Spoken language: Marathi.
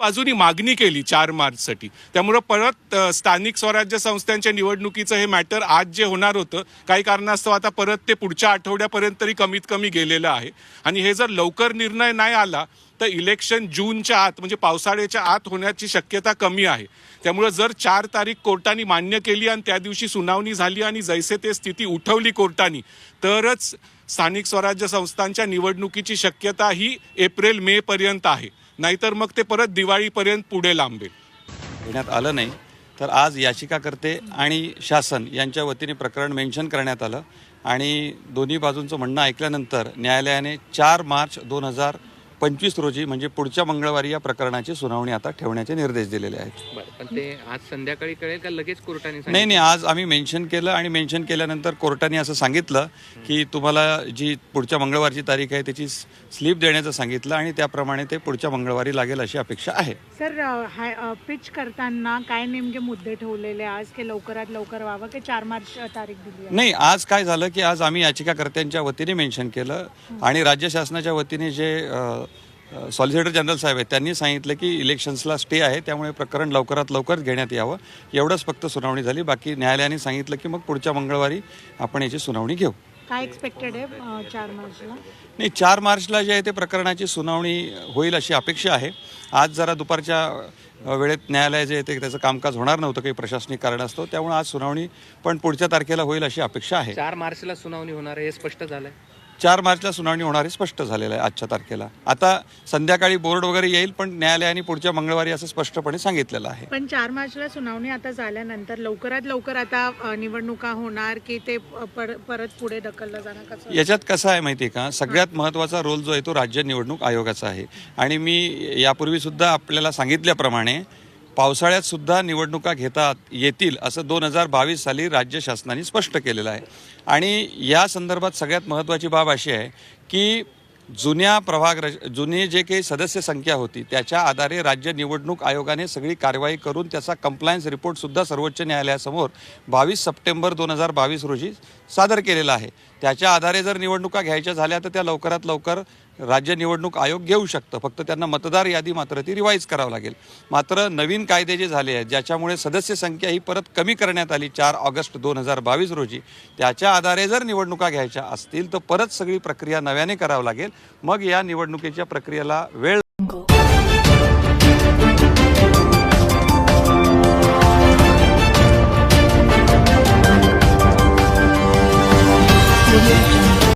बाजूनी मागणी केली चार मार्चसाठी. त्यामुळं परत स्थानिक स्वराज्य संस्थांच्या निवडणुकीचं हे मॅटर आज जे होणार होतं काही कारणास्तव आता परत ते पुढच्या आठवड्यापर्यंत तरी कमीत कमी गेलेलं आहे. आणि हे जर लवकर निर्णय नाही आला तर इलेक्शन जूनच्या आत म्हणजे पावसाळ्याच्या आत होण्याची शक्यता कमी आहे. त्यामुळं जर चार तारीख कोर्टाने मान्य केली आणि त्या दिवशी सुनावणी झाली आणि जैसे ते स्थिती उठवली कोर्टाने तरच स्थानिक स्वराज्य संस्थांच्या निवडणुकीची शक्यता ही एप्रिल मे पर्यंत आहे. नाहीतर मग ते परत दिवाळीपर्यंत पुढे लांबेल. घेण्यात आलं नाही तर आज याचिकाकर्ते आणि शासन यांच्या वतीने प्रकरण मेन्शन करण्यात आलं. आणि दोन्ही बाजूंचं म्हणणं ऐकल्यानंतर न्यायालयाने चार मार्च दोन हजार पंचवीस रोजी म्हणजे पुढच्या मंगळवारी या प्रकरणाची सुनावणी आता ठेवण्याचे निर्देश दिलेले आहेत. बरं पण ते आज संध्याकाळी कळेल का लगेच कोर्टाने नाही सांगितलं? नाही आज आम्ही मेन्शन केलं आणि मेन्शन केल्यानंतर कोर्टाने असं सांगितलं की तुम्हाला जी पुढच्या मंगळवारची तारीख आहे त्याची स्लीप देण्याचं सांगितलं आणि त्याप्रमाणे ते पुढच्या मंगळवारी लागेल अशी अपेक्षा आहे. सर अ, हाय अ, पिच करताना काय नेमके मुद्दे ठेवलेले आज की लवकरात लवकर व्हावं की चार मार्च अ, तारीख दिली आहे? नाही आज काय झालं की आज आम्ही याचिकाकर्त्यांच्या वतीने मेन्शन केलं आणि राज्य शासनाच्या वतीने जे सॉलिसिटर जनरल साहेब आहेत त्यांनी सांगितलं की इलेक्शन्सला स्टे आहे त्यामुळे प्रकरण लवकरात लवकर घेण्यात यावं. एवढंच फक्त सुनावणी झाली बाकी न्यायालयाने सांगितलं की मग पुढच्या मंगळवारी आपण याची सुनावणी घेऊ. काय एक्सपेक्टेड आहे अ, चार मार्चला? नाही चार मार्चला जे आहे ते प्रकरणाची सुनावणी होईल अशी अपेक्षा आहे. आज जरा दुपारच्या वेळेत न्यायालय जे आहे ते त्याचं कामकाज होणार नव्हतं काही प्रशासनिक कारणास्तव त्यामुळे आज सुनावणी पण पुढच्या तारखेला होईल अशी अपेक्षा आहे. चार मार्चला सुनावणी होणार आहे हे स्पष्ट झालंय. चार मार्चला सुनावणी होणार हे स्पष्ट झालेलं आहे आजच्या तारखेला. आता संध्याकाळी बोर्ड वगैरे येईल पण न्यायालयाने पुढच्या मंगळवारी असं स्पष्टपणे सांगितलेलं आहे. पण चार मार्चला सुनावणी आता झाल्यानंतर लवकरात लवकर आता निवडणुका होणार की ते परत पुढे ढकललं जाणार याच्यात कसं आहे माहिती आहे का? सगळ्यात महत्त्वाचा रोल जो आहे तो राज्य निवडणूक आयोगाचा आहे. आणि मी यापूर्वी सुद्धा आपल्याला सांगितल्याप्रमाणे पावसाळ्यात सुद्धा निवडणुका घेता येतील असं दोन हजार बावीस साली राज्य शासनाने स्पष्ट केलेलं आहे. आणि या संदर्भात सगळ्यात महत्त्वाची बाब अशी आहे की जुन्या प्रभाग रच- जुनी जे काही सदस्य संख्या होती त्याच्या आधारे राज्य निवडणूक आयोगाने सगळी कारवाई करून त्याचा कंप्लायन्स रिपोर्टसुद्धा सर्वोच्च न्यायालयासमोर बावीस सप्टेंबर दोन हजार बावीस रोजी सादर केलेला आहे. त्याच्या आधारे जर निवडणुका घ्यायच्या झाल्या तर त्या लवकरात लवकर राज्य निवडणूक आयोग घेऊ शकतं. फक्त त्यांना मतदार यादी मात्र ती रिवाईज करावं लागेल. मात्र नवीन कायदे जे झाले आहेत ज्याच्यामुळे सदस्य संख्या ही परत कमी करण्यात आली चार ऑगस्ट दोन हजार बावीस रोजी त्याच्या आधारे जर निवडणुका घ्यायच्या असतील तर परत सगळी प्रक्रिया नव्याने करावं लागेल. मग या निवडणुकीच्या प्रक्रियेला वेळ